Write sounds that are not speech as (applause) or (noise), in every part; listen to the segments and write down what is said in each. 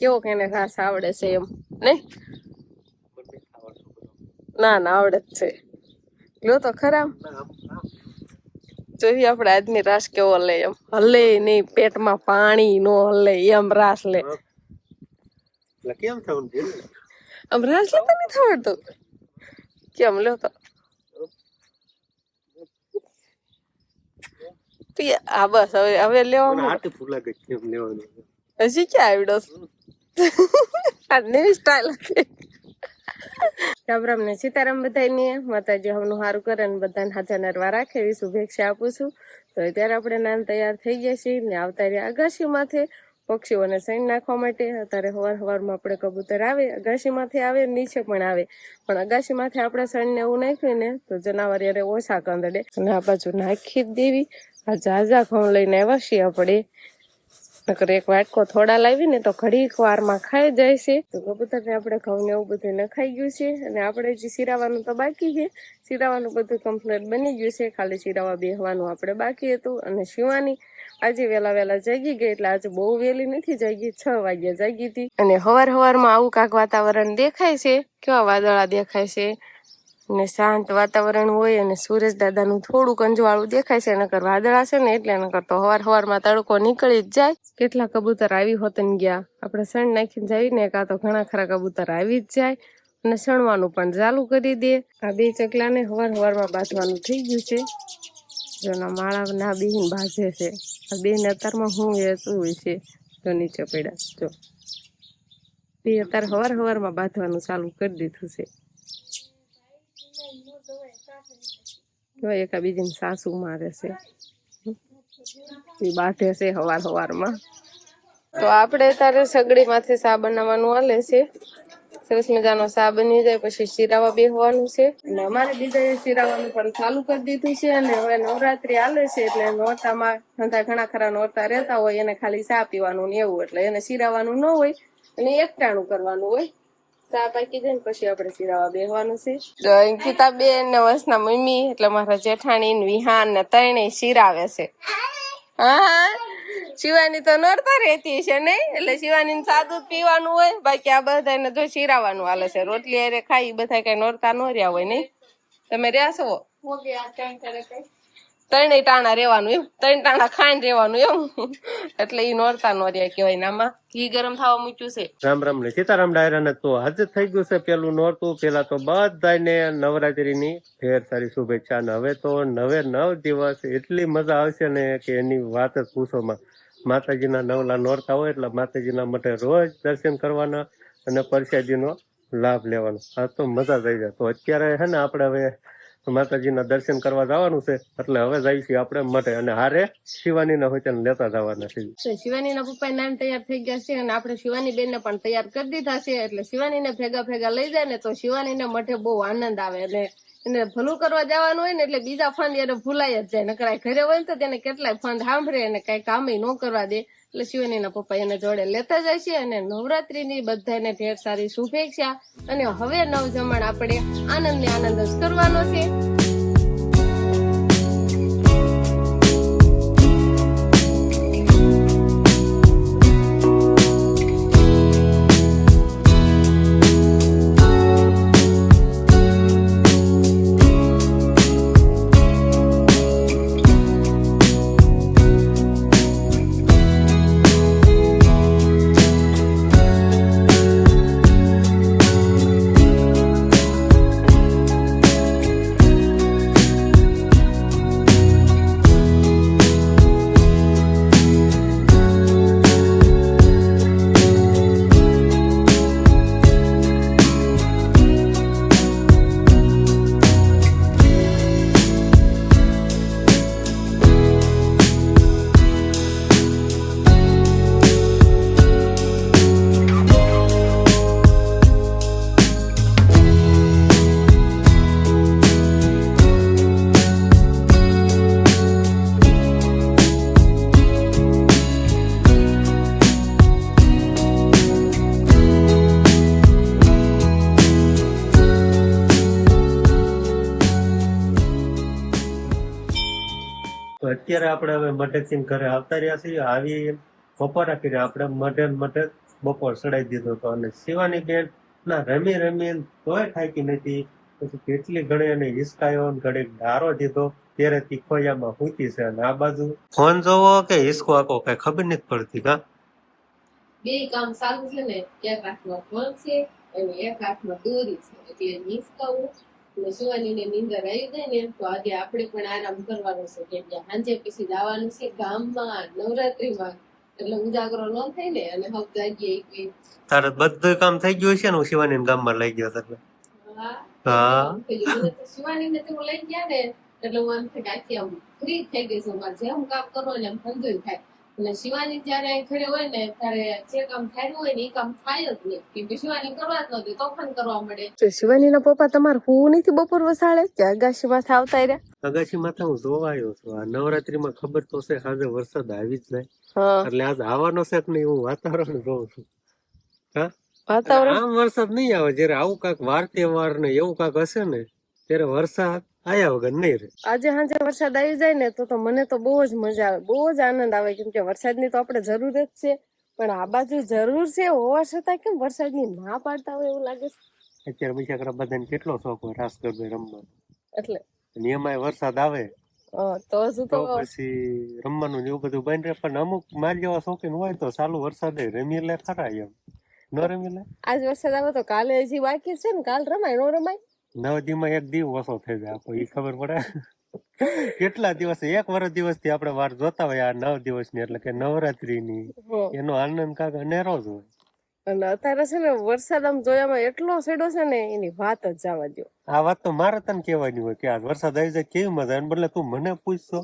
કેવો કેને ઘાસ આવડે છે એમ ને? ના ના આવડે જ છે. લો તો ખરા જોઈએ આપણે આજની રાસ કેવો લે એમ. હલે નહીં પેટમાં પાણી નો હલે એમ રાસ લે. એટલે કેમ થવું આમ રાસ લેતા નથી થવાડતું કેમ લ્યો તો. આ બસ હવે હવે લેવા માટે ફૂલા ગઈ કેમ લેવાનું? હજી ક્યાં આવડો નવી સ્ટાઇલ રામ રામ ને સીતારામ બધાને માતાજી હમનું સારું કરે ને બધાને હાથે નરવા રાખે એવી શુભેચ્છા આપું છું તો અત્યારે આપણે નાન તૈયાર થઈ ગયા છીએ ને આવતા રહ્યા અગાશી માથે પક્ષીઓને સૈન નાખવા માટે અત્યારે હવાર હવારમાં આપણે કબૂતર આવે અગાશી માથે આવે નીચે પણ આવે પણ અગાશી માથે આપણે સૈનને એવું નાખ્યું ને તો જનાવર યારે ઓછા કંદડે અને આ બાજુ નાખી જ દેવી આ ઝાઝા ઘઉં લઈને આવ્યા છીએ આપણે નકર એક વાટકો થોડા લાવી ને તો ઘડીક વારમાં ખાઈ જાય છે. તો કબૂતર ને આપણે ઘઉં ને એવું બધું નખાઈ ગયું છે અને આપણે જે સિરાવાનું તો બાકી છે સિરાવાનું બધું કમ્પ્લીટ બની ગયું છે. ખાલી સિરાવા બેહવાનું આપણે બાકી હતું અને શિવાની આજે વેલા વેલા જાગી ગઈ એટલે આજે બહુ વહેલી નથી જાગી, છ વાગ્યા જાગી હતી. અને હવાર હવારમાં આવું કાંક વાતાવરણ દેખાય છે? કેવા વાદળા દેખાય છે? ને શાંત વાતાવરણ હોય અને સૂરજ દાદાનું થોડુંક અંજવાળું દેખાય છે, નકર વાદળા છે ને એટલે નકર તો હવાર હવારમાં તડકો નીકળી જ જાય. કેટલા કબૂતર આવી હોતન ગયા. આપણે સણ નાખીને જાવી ને કાં તો ઘણા ખરા કબૂતર આવી જ જાય અને સણવાનું પણ ચાલુ કરી દે. આ બે ચકલાને હવાર હવારમાં બાંધવાનું થઈ ગયું છે. જોના માળા ના બેન બાંધે છે. આ બેન અત્યારમાં હું વેતું હોય છે. જો નીચે પડ્યા. જો. બે અત્યારે હવાર હવારમાં બાંધવાનું ચાલુ કરી દીધું છે. જો એકા બીજીને સાસુ મારે છે. એ બાંધે છે હવાર હવારમાં. તો આપણે તારે સગડીમાંથી સા બનાવવાનું હાલે છે. સરસ મજાનો સા બની જાય, પછી શીરાવા બેહવાનું છે. અને અમારે બીજા શિરાવાનું પણ ચાલુ કરી દીધું છે અને હવે નવરાત્રી હાલે છે એટલે નોરતામાં ધંધા ઘણા ખરા નોરતા રહેતા હોય, એને ખાલી સા પીવાનું ને એવું, એટલે એને શીરાવાનું ન હોય અને એકટાણું કરવાનું હોય. સા પાકી જાય ને પછી આપણે શીરાવા બેહવાનું છે. જો અંકિતા બેન ને વસના મમ્મી એટલે મારા જેઠાણી ને વિહાન ને ત્રણેય શીરાવે છે. હા શિવાની તો નોરતા રહેતી છે ને એટલે શિવાની સાદું પીવાનું હોય. બાકી આ બધાને જો શીરાવાનું હાલે છે. રોટલી અરે ખાઈ બધા કઈ નોરતા ન રહ્યા હોય નહીં. તમે રહ્યા છો? ત્રણેય ટાણા રહેવાનું એમ. ત્રણ ટાણા ખાઈને રહેવાનું એમ. એટલે ઈ નોરતા નોર્યા કહેવાય આમાં. ઘી ગરમ થવા મૂક્યું છે. રામ રામ ને સીતારામ ડાયરાને તો આજે થઈ ગયું છે પેલું નોરતું. પેલા તો બધાને નવરાત્રીની ફેર સારી શુભેચ્છા ને હવે તો નવે નવ દિવસ એટલી મજા આવશે ને કે એની વાત જ પૂછોમાં માતાજીના નવલા નોરતા હોય એટલે માતાજીના માટે રોજ દર્શન કરવાના અને પ્રસાદીનો લાભ લેવાનો. આ તો મજા થઈ જાય. તો અત્યારે છે ને આપણે હવે માતાજીના દર્શન કરવા જવાનું છે. એટલે હવે જઈ છીએ આપણે મટે અને હારે શિવાનીના હોય તેને લેતા જવાના છે શિવાની શિવાનીના પપ્પા નામ તૈયાર થઈ ગયા છે અને આપણે શિવાની બેન ને પણ તૈયાર કરી દીધા છે. એટલે શિવાનીને ભેગા ભેગા લઈ જાય ને તો શિવાનીને મઠે બહુ આનંદ આવે અને એને ભલું કરવા જવાનું હોય ને એટલે બીજા ફંદ એને ભૂલાય જ જાય. નકર ઘરે હોય ને તો તેને કેટલાય ફંદ સાંભળે અને કઈ કામે ન કરવા દે. એટલે શિવાનીના પપ્પા એને જોડે લેતા જાય છે અને નવરાત્રીની બધાને ઢેર સારી શુભેચ્છા. અને હવે નવ જમણ આપણે આનંદ ને આનંદ જ કરવાનો છે. અત્યારે આપણે હવે મઢેથી ઘરે આવતા રહ્યા છીએ. આવી બપોરા કર્યા આપણે મઢે ને મઢે બપોર ચડાવી દીધો હતો. અને શિવાની બેન ના રમી રમી તોય થાકી નથી. પછી કેટલી ઘડી એને હિસકાયો ઘડી ડારો દીધો. ત્યારે તીખોયામાં હુતી છે. અને આ બાજુ ફોન જોવો કે હિસકો આકો કઈ ખબર નથી પડતી કા? બે કામ સારું છે ને, એક હાથમાં ફોન છે અને એક હાથમાં દોરી છે. એટલે નિસકાવું અને શિવાનીને નીંદર આવી જાય ને તો આજે આપણે પણ આરામ કરવાનો છે. કેમ કે સાંજે પછી જવાનું છે ગામમાં નવરાત્રીમાં. એટલે ઉજાગરો ન થાય ને અને હવ જાગીએ એક. તારે બધું કામ થઈ ગયું છે ને? હું શિવાની ગામમાં લઈ ગયો એટલે હા? હા. ને મને તો લઈ ગયા ને એટલે હું આમ થાય કે આખી આમ ફ્રી થઈ ગઈ છું. મારે જેમ કામ કરવું ને એમ સમજણ થાય. અને શિવાની જયારે ઘરે હોય ને ત્યારે જે કામ થયું હોય ને એ કામ થાય જ નહીં. કેમ કે શિવાની કરવા જ નથી તોફાન કરવા મળે. શિવાની ના પપ્પા તમારે હું નથી બપોર વસાડે? કે અગાશી માથે આવતા રહ્યા? અગાશી માથે હું જોવા આવ્યો છું. આ નવરાત્રી માં ખબર તો છે આજે વરસાદ આવી જ જાય. હા. એટલે આજ આવવાનો છે કે નહીં હું વાતાવરણ જોઉં છું. હા? વાતાવરણ? આમ વરસાદ નહીં આવે. જયારે આવું કાંક વાર તહેવાર ને એવું કાંક હશે ને ત્યારે વરસાદ આયા વગર નહીં રહે. આજે સાંજે વરસાદ આવી જાય ને તો તો મને તો બહુ જ મજા આવે બહુ જ આનંદ આવે. કેમ કે વરસાદની તો આપણે જરૂર જ છે. પણ આ બાજુ જરૂર છે હોવા છતાં કેમ વરસાદની ના પાડતા હોય એવું લાગે છે? અત્યારે બીજા બધાને કેટલો શોખ હોય રાસ ગરબે રમવાનો. એટલે? એમાંય વરસાદ આવે. તો શું તો પછી રમવાનું એવું બધું બંધ રહે. પણ અમુક મારી જેવા શોખીન હોય તો ચાલુ વરસાદે રમી લે ખરા એમ. ન રમી લે આજ વરસાદ આવે તો કાલે હજી બાકી છે ને કાલ રમાય નો રમાય? નવ દીમાં એક દીવ ઓછો થઈ જાય આપણે ઈ ખબર પડે? કેટલા દિવસ? એક વર્ષ દિવસથી આપણે વાર જોતા હોય આ નવ દિવસની એટલે કે નવરાત્રીની. ની એનો આનંદ કાંક અનેરો જ હોય. અને અત્યારે છે ને વરસાદ આમ જોયામાં એટલો સેડો છે ને એની વાત જ જવા દો આ વાત તો મારે તને કહેવાની હોય કે આ વરસાદ આવી જાય કેવી મજા આવે? બદલે તું મને પૂછશો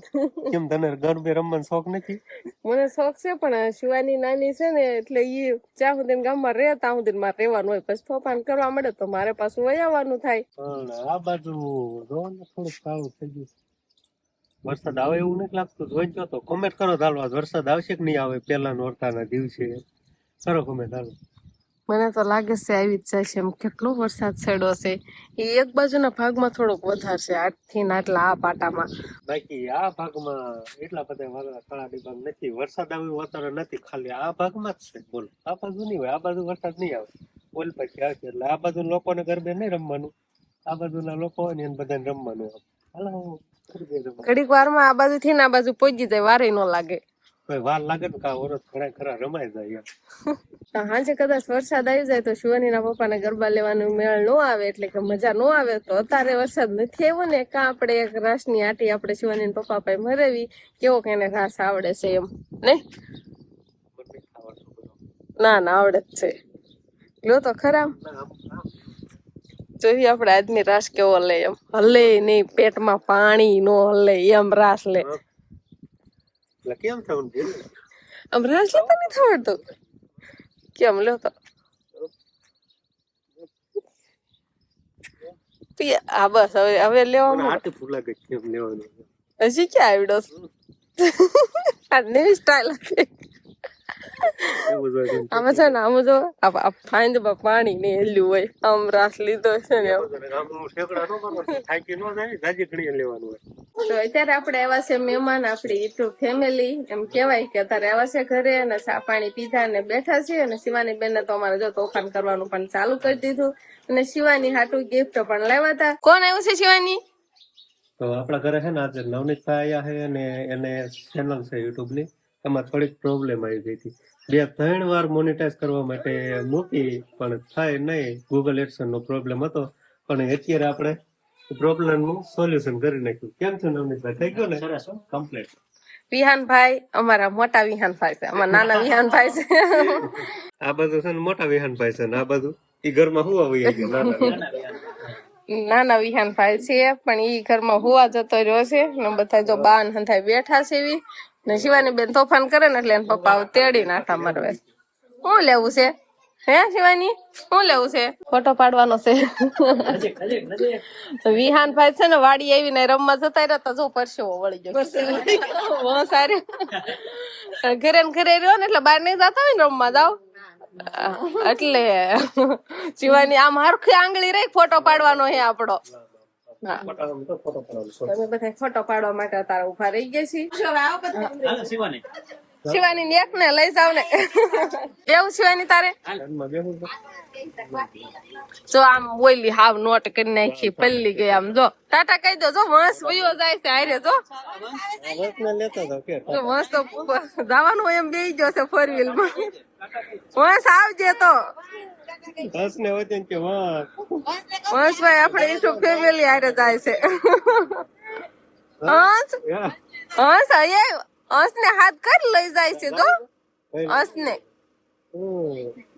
કેમ તને ગરબે રમવાનો શોખ નથી? મને શોખ છે પણ શિવાની નાની છે ને એટલે એ જ્યાં સુધી ગામમાં રહે ત્યાં સુધી મારે રહેવાનું હોય. પછી તોફાન કરવા મળે તો મારે પાછું વયાવાનું થાય. પણ આ બાજુ રોવાનું થોડું થોડુંક કાળું થઈ ગયું. વરસાદ આવે એવું નથી લાગતું. જોઈજો તો કોમેન્ટ કરો ચાલો આજ વરસાદ આવશે કે નહીં આવે? પહેલા નોરતાના દિવસે. કરો કોમેન્ટ હાલો મને તો લાગે છે આવી જ જાય છે એમ કેટલો વરસાદ છેડો છે. એ એક બાજુના ભાગમાં થોડોક વધારે છે આઠથી આટલા આ પાટામાં. બાકી આ ભાગમાં એટલા બધા વાદળા કાળા ડિબાંગ નથી. વરસાદ આવ્યો વાતાવરણ નથી. ખાલી આ ભાગમાં જ છે. બોલ. આ બાજુ નહીં હોય. આ બાજુ વરસાદ નહીં આવે. બોલ પછી આવશે એટલે આ બાજુ લોકોને ગરબે નહીં રમવાનું. આ બાજુના લોકો હોય ને એને બધાને રમવાનું. હાલો. ઘડીક વારમાં આ બાજુ થી ને આ બાજુ પહોંચી જાય. વારે ન લાગે. વાર લાગે ને કા ઓરસ ખરા ખરા રમાય જાય હાજે કદાચ વરસાદ આવી જાય તો શિવાનીના પપ્પાને ગરબા લેવાનું મેળ નો આવે એટલે કે મજા નો આવે તો અત્યારે વરસાદ નથી આવ્યો ને કા આપણે એક રાસની આટી આપણે શિવાની પપ્પા પાસે મરેવી કેવો કે એને રાસ આવડે છે એમ બધું. ના ના આવડે જ છે. લો તો ખરા. ના. જોઈએ આપણે આજની રાસ કેવો લે એમ. હલે નહીં પેટમાં પાણી નો હલે એમ રાસ લે. એટલે કેમ થવું આમ રાસ લેતા નથી આવડતું કેમ લ્યો તો આ બસ હવે હવે મને માટે હાથ ફૂલા ગઈ કેમ લેવાનું? હજી ક્યાં આવડો આ નવી સ્ટાઇલ હતી. આમાં છે ને આમ જો આ ફાઇન્ડ પાણી ને હેલ્યું હોય આમ રાસ લીધો છે ને આમ ઠેકડા ન કરવાના. થાકી ન જાય જાજી ઘડીએ લેવાનું હોય. તો અત્યારે આપણે આવ્યા છે મહેમાન આપણી યુટ્યુબ ફેમિલી એમ કેવાય કે અત્યારે આવ્યા છે ઘરે અને ચા પાણી પીધા ને બેઠા છે અને શિવાની બેન તો અમારે જો તોફાન કરવાનું પણ ચાલુ કરી દીધું. અને શિવાની હાટું ગિફ્ટ પણ લાવ્યા હતા. કોણ આવ્યું છે શિવાની? તો આપણા ઘરે છે ને આજે નવનીતભાઈ આયા છે અને એને ચેનલ છે યુટ્યુબની. એમાં થોડીક પ્રોબ્લેમ આવી ગઈ હતી. બે ત્રણ વાર મોનિટાઈઝ કરવા માટે મૂકી પણ થાય નહીં. ગૂગલ એડસન નો પ્રોબ્લેમ હતો. પણ અત્યારે આપણે પ્રોબ્લેમનું સોલ્યુશન કરી નાખ્યું. કેમ છે નવનીતભાઈ? થઈ ગયો ને? સરસ કમ્પ્લીટ વિહાનભાઈ અમારા મોટા વિહાનભાઈ છે. અમારા નાના વિહાનભાઈ છે. આ બધું છે ને મોટા વિહાનભાઈ છે ને આ બધું ઈ ઘરમાં હું આવી ગયું નાના (laughs) નાના વિહાનભાઈ છે પણ ઈ ઘરમાં હોવા જતો રહ્યો છે. ને બધા જો બાન હંધાઈ બેઠા છે એવી. ને શિવાની બેન તોફાન કરે ને એટલે એના પપ્પા તેડી નાખા મરવે શું લેવું છે? હે શિવાની? શું લેવું છે? ફોટો પાડવાનો છે. વિહાનભાઈ છે ને વાડી આવીને રમવા જતા રહ્યા તો જો પરસેવો વળી ગયો. સારી. ઘરે ને ઘરે રહ્યો ને એટલે બહાર નહીં જતા હોય ને રમવા જાવ એટલે શિવાની આમ હરખી આંગળી રહી ફોટો પાડવાનો હે પડાવવાનો તમે બધા ફોટો પાડવા માટે તારા ઊભા રહી ગયા છીએ. શિવાની. શિવાની ને એક ને લઈ જાવ ને. એવું શિવાની તારે? ઘરમાં બેહું તો. જો આમ બોલી હાવ નોટ કરી નાખી પલ્લી ગઈ આમ. જો ટાટા કહી દો જો મસ્ત વયો જાય છે આરે જો. કે તો મસ્ત જવાનું હોય એમ બે ગયો છે ફોર વ્હીલમાં મસ્ત આવજે તો. દસ ને હોય કે વાહ. મસ્ત ભાઈ આપણે યુટ્યુબ ફેમિલી આડે જાય છે. હંસ. હંસ અહીંયા હંસ ને હાથ કરી લઈ જાય છે તો હંસ ને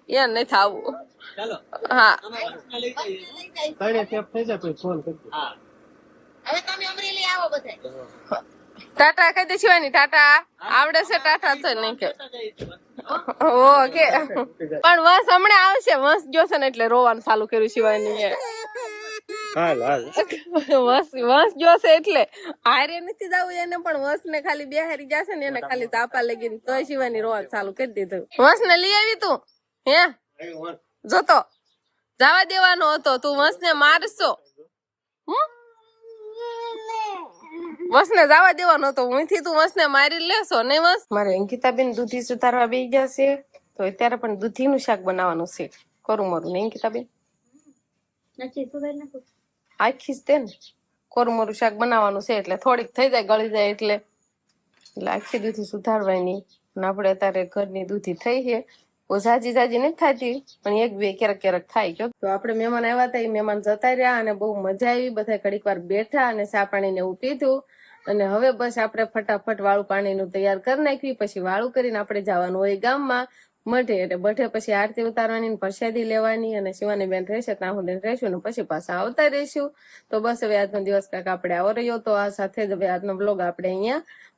યાર એ થાવું. હા. તારે સેફ થઈ જાય પછી ફોન કરજો. હવે તમે અમરેલી આવો બધા ટાટા કહી દે શિવાની ટાટા. આવડે છે ટાટા તો નહીં કે. ઓકે પણ વંશ હમણાં આવશે વસ જોશે ને એટલે રોવાનું ચાલુ કર્યું શિવાની હાલ હાલ. વંશ વંશ જોશે એટલે. હારે નથી જવું એને પણ વંશ ને ખાલી બે હારી જશે ને એને ખાલી તાપા લગીને તો શિવાની રોવાનું ચાલુ કરી દીધું. વંશ ને લઈ આવી તું? હે? જોતો. જવા દેવાનો હતો. તું વંશ ને મારશો. હમ? વંશ જવા દેવાનો તો હુંથી તું વંશ મારી લેશો નહીં વંશ મારે અંકિતાબેન દૂધી સુધારવા બેસી છે તો અત્યારે પણ દૂધી નું શાક બનાવવાનું છે. કરું મારું ને અંકિતાબેન? આખી જ તે ને કોરમોરું શાક બનાવવાનું છે એટલે થોડીક થઈ જાય ગળી જાય એટલે. એટલે આખી દૂધી સુધારવાની. અને આપણે અત્યારે ઘરની દૂધી થઈ છે. બહુ ઝાજી ઝાજી નથી થતી, પણ એક બે ક્યારેક ક્યારેક થાય જો. તો આપણે મહેમાન આવ્યા હતા, એ મહેમાન જતા રહ્યા અને બહુ મજા આવી. બધા ઘડીક વાર બેઠા અને ચા પાણી ને એવું પીધું. અને હવે બસ આપણે ફટાફટ વાળું પાણીનું તૈયાર કરી નાખ્યું. પછી વાળું કરીને આપણે જવાનું હોય ગામમાં. મઢે એટલે બઢે પછી આરતી ઉતારવાની પ્રસાદી લેવાની અને શિવાની બેન રહેશે, ત્યાં હું રહેશું ને પછી પાછા આવતા રહીશું. તો બસ હવે આજનો દિવસ કાંક આપણે આવો રહ્યો તો આ સાથે જ હવે આજનો બ્લોગ આપણે અહીંયા